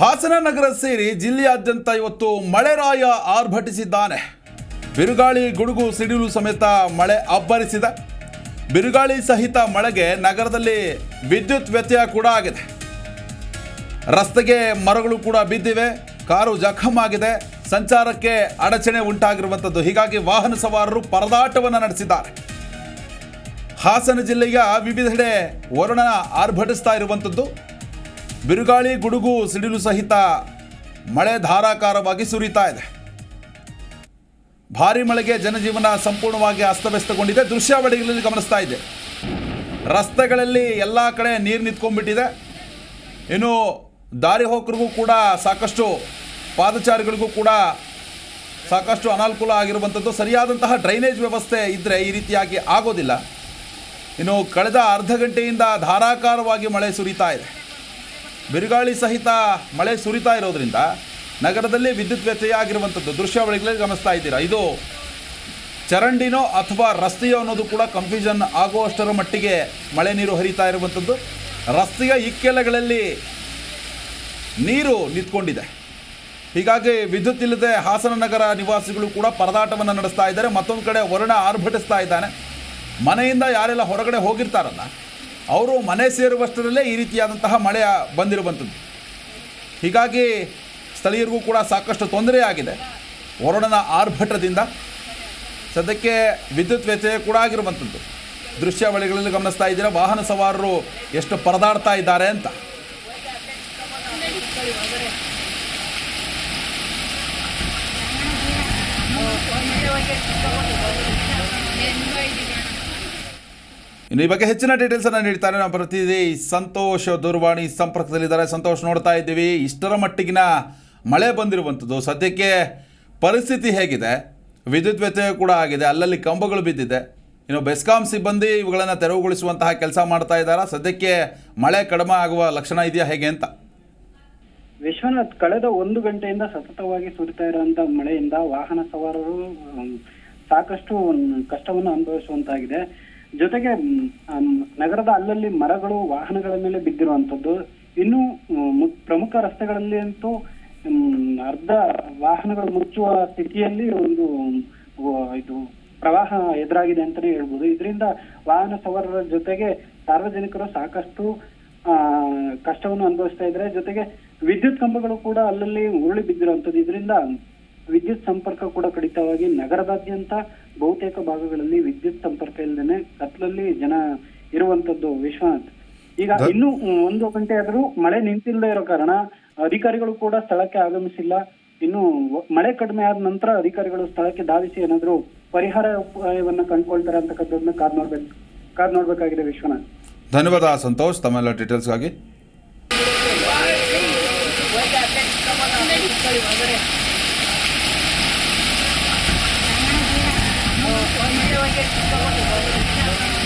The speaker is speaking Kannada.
ಹಾಸನ ನಗರ ಸೇರಿ ಜಿಲ್ಲೆಯಾದ್ಯಂತ ಇವತ್ತು ಮಳೆರಾಯ ಆರ್ಭಟಿಸಿದ್ದಾನೆ. ಬಿರುಗಾಳಿ, ಗುಡುಗು, ಸಿಡಿಲು ಸಮೇತ ಮಳೆ ಅಬ್ಬರಿಸಿದೆ. ಬಿರುಗಾಳಿ ಸಹಿತ ಮಳೆಗೆ ನಗರದಲ್ಲಿ ವಿದ್ಯುತ್ ವ್ಯತ್ಯಯ ಕೂಡ ಆಗಿದೆ. ರಸ್ತೆಗೆ ಮರಗಳು ಕೂಡ ಬಿದ್ದಿವೆ. ಕಾರು ಜಖಮ್ ಆಗಿದೆ. ಸಂಚಾರಕ್ಕೆ ಅಡಚಣೆ ಉಂಟಾಗಿರುವಂಥದ್ದು ಹೀಗಾಗಿ ವಾಹನ ಸವಾರರು ಪರದಾಟವನ್ನು ನಡೆಸಿದ್ದಾರೆ. ಹಾಸನ ಜಿಲ್ಲೆಯ ವಿವಿಧೆಡೆ ವರುಣ ಆರ್ಭಟಿಸ್ತಾ ಇರುವಂಥದ್ದು ಬಿರುಗಾಳಿ, ಗುಡುಗು, ಸಿಡಿಲು ಸಹಿತ ಮಳೆ ಧಾರಾಕಾರವಾಗಿ ಸುರಿತಾ ಇದೆ. ಭಾರಿ ಮಳೆಗೆ ಜನಜೀವನ ಸಂಪೂರ್ಣವಾಗಿ ಅಸ್ತವ್ಯಸ್ತಗೊಂಡಿದೆ. ದೃಶ್ಯಾವಳಿಗಳಲ್ಲಿ ಗಮನಿಸ್ತಾ ಇದೆ. ರಸ್ತೆಗಳಲ್ಲಿ ಎಲ್ಲ ಕಡೆ ನೀರು ನಿಂತ್ಕೊಂಡ್ಬಿಟ್ಟಿದೆ. ಇನ್ನು ದಾರಿ ಹೋಕರಿಗೂ ಕೂಡ ಸಾಕಷ್ಟು ಪಾದಚಾರಿಗಳಿಗೂ ಕೂಡ ಸಾಕಷ್ಟು ಅನಾನುಕೂಲ ಆಗಿರುವಂಥದ್ದು. ಸರಿಯಾದಂತಹ ಡ್ರೈನೇಜ್ ವ್ಯವಸ್ಥೆ ಇದ್ದರೆ ಈ ರೀತಿಯಾಗಿ ಆಗೋದಿಲ್ಲ. ಇನ್ನು ಕಳೆದ ಅರ್ಧ ಗಂಟೆಯಿಂದ ಧಾರಾಕಾರವಾಗಿ ಮಳೆ ಸುರಿತಾ ಇದೆ. ಬಿರುಗಾಳಿ ಸಹಿತ ಮಳೆ ಸುರಿತಾ ಇರೋದ್ರಿಂದ ನಗರದಲ್ಲಿ ವಿದ್ಯುತ್ ವ್ಯತ್ಯಯ ಆಗಿರುವಂಥದ್ದು ದೃಶ್ಯಾವಳಿಗಳಲ್ಲಿ ಗಮನಿಸ್ತಾ ಇದ್ದೀರಾ? ಇದು ಚರಂಡಿನೋ ಅಥವಾ ರಸ್ತೆಯೋ ಅನ್ನೋದು ಕೂಡ ಕನ್ಫ್ಯೂಷನ್ ಆಗುವಷ್ಟರ ಮಟ್ಟಿಗೆ ಮಳೆ ನೀರು ಹರಿತಾ ಇರುವಂಥದ್ದು. ರಸ್ತೆಯ ಇಕ್ಕೆಲಗಳಲ್ಲಿ ನೀರು ನಿಂತ್ಕೊಂಡಿದೆ. ಹೀಗಾಗಿ ವಿದ್ಯುತ್ ಇಲ್ಲದೆ ಹಾಸನ ನಗರ ನಿವಾಸಿಗಳು ಕೂಡ ಪರದಾಟವನ್ನು ನಡೆಸ್ತಾ ಇದ್ದಾರೆ. ಮತ್ತೊಂದು ಕಡೆ ವರುಣ ಆರ್ಭಟಿಸ್ತಾ ಇದ್ದಾನೆ. ಮನೆಯಿಂದ ಯಾರೆಲ್ಲ ಹೊರಗಡೆ ಹೋಗಿರ್ತಾರಲ್ಲ ಅವರು ಮನೆ ಸೇರುವಷ್ಟರಲ್ಲೇ ಈ ರೀತಿಯಾದಂತಹ ಮಳೆ ಬಂದಿರುವಂಥದ್ದು. ಹೀಗಾಗಿ ಸ್ಥಳೀಯರಿಗೂ ಕೂಡ ಸಾಕಷ್ಟು ತೊಂದರೆ ಆಗಿದೆ. ವರುಣನ ಆರ್ಭಟದಿಂದ ಸದ್ಯಕ್ಕೆ ವಿದ್ಯುತ್ ವ್ಯತ್ಯಯ ಕೂಡ ಆಗಿರುವಂಥದ್ದು. ದೃಶ್ಯಾವಳಿಗಳಲ್ಲಿ ಗಮನಿಸ್ತಾ ಇದ್ದೀರಾ, ವಾಹನ ಸವಾರರು ಎಷ್ಟು ಪರದಾಡ್ತಾ ಇದ್ದಾರೆ ಅಂತ. ಇನ್ನು ಈ ಬಗ್ಗೆ ಹೆಚ್ಚಿನ ಡೀಟೇಲ್ಸ್ ಅನ್ನು ನೀಡ್ತಾರೆ ನಮ್ಮ ಪ್ರತಿನಿಧಿ ಸಂತೋಷ್ ದೂರವಾಣಿ ಸಂಪರ್ಕದಲ್ಲಿದ್ದಾರೆ. ಸಂತೋಷ್, ನೋಡ್ತಾ ಇದ್ದೀವಿ. ಇಷ್ಟರ ಮಟ್ಟಿಗಿನ ಮಳೆ ಬಂದಿರುವಂಥದ್ದು. ಸದ್ಯಕ್ಕೆ ಪರಿಸ್ಥಿತಿ ಹೇಗಿದೆ? ವಿದ್ಯುತ್ ವ್ಯತ್ಯಯ ಕೂಡ ಆಗಿದೆ. ಅಲ್ಲಲ್ಲಿ ಕಂಬಗಳು ಬಿದ್ದಿದೆ. ಇನ್ನು ಬೆಸ್ಕಾಂ ಸಿಬ್ಬಂದಿ ಇವುಗಳನ್ನು ತೆರವುಗೊಳಿಸುವಂತಹ ಕೆಲಸ ಮಾಡ್ತಾ ಇದ್ದಾರಾ? ಸದ್ಯಕ್ಕೆ ಮಳೆ ಕಡಿಮೆ ಆಗುವ ಲಕ್ಷಣ ಇದೆಯಾ? ಹೇಗೆ ಅಂತ? ವಿಶ್ವನಾಥ್, ಕಳೆದ ಒಂದು ಗಂಟೆಯಿಂದ ಸತತವಾಗಿ ಸುರಿತಾ ಇರುವಂತಹ ಮಳೆಯಿಂದ ವಾಹನ ಸವಾರರು ಸಾಕಷ್ಟು ಕಷ್ಟವನ್ನು ಅನುಭವಿಸುವಂತಾಗಿದೆ. ಜೊತೆಗೆ ನಗರದ ಅಲ್ಲಲ್ಲಿ ಮರಗಳು, ವಾಹನಗಳ ಮೇಲೆ ಬಿದ್ದಿರುವಂತದ್ದು ಇನ್ನು ಪ್ರಮುಖ ರಸ್ತೆಗಳಲ್ಲಿ ಅಂತೂ ಅರ್ಧ ವಾಹನಗಳು ಮುಚ್ಚುವ ಸ್ಥಿತಿಯಲ್ಲಿ ಒಂದು ಇದು ಪ್ರವಾಹ ಎದುರಾಗಿದೆ ಅಂತಾನೆ ಹೇಳ್ಬೋದು. ಇದರಿಂದ ವಾಹನ ಸವಾರರ ಜೊತೆಗೆ ಸಾರ್ವಜನಿಕರು ಸಾಕಷ್ಟು, ಆ, ಕಷ್ಟವನ್ನು ಅನುಭವಿಸ್ತಾ ಇದ್ದಾರೆ. ಜೊತೆಗೆ ವಿದ್ಯುತ್ ಕಂಬಗಳು ಕೂಡ ಅಲ್ಲಲ್ಲಿ ಉರುಳಿ ಬಿದ್ದಿರುವಂತದ್ದು ಇದರಿಂದ ವಿದ್ಯುತ್ ಸಂಪರ್ಕ ಕೂಡ ಕಡಿತವಾಗಿ ನಗರದಾದ್ಯಂತ ಬಹುತೇಕ ಭಾಗಗಳಲ್ಲಿ ವಿದ್ಯುತ್ ಸಂಪರ್ಕ ಕತ್ಲಲ್ಲಿ ಜನ ಇರುವಂತದ್ದು ವಿಶ್ವನಾಥ್. ಈಗ ಇನ್ನು ಒಂದು ಗಂಟೆ ಆದರೂ ಮಳೆ ನಿಂತಿಲ್ಲದೆ ಇರೋ ಕಾರಣ ಅಧಿಕಾರಿಗಳು ಕೂಡ ಸ್ಥಳಕ್ಕೆ ಆಗಮಿಸಿಲ್ಲ. ಇನ್ನು ಮಳೆ ಕಡಿಮೆ ಆದ ನಂತರ ಅಧಿಕಾರಿಗಳು ಸ್ಥಳಕ್ಕೆ ಧಾವಿಸಿ ಏನಾದ್ರು ಪರಿಹಾರ ಉಪಾಯವನ್ನ ಕಂಡುಕೊಳ್ತಾರೆ ಅಂತಕ್ಕಂಥದ್ದನ್ನ ಕಾದ್ ನೋಡ್ಬೇಕು. ಕಾದ್ ನೋಡ್ಬೇಕಾಗಿದೆ ವಿಶ್ವನಾಥ್. ಧನ್ಯವಾದ ಸಂತೋಷ್ ತಮ್ಮೆಲ್ಲ ಡೀಟೇಲ್ಸ್ಗಾಗಿ.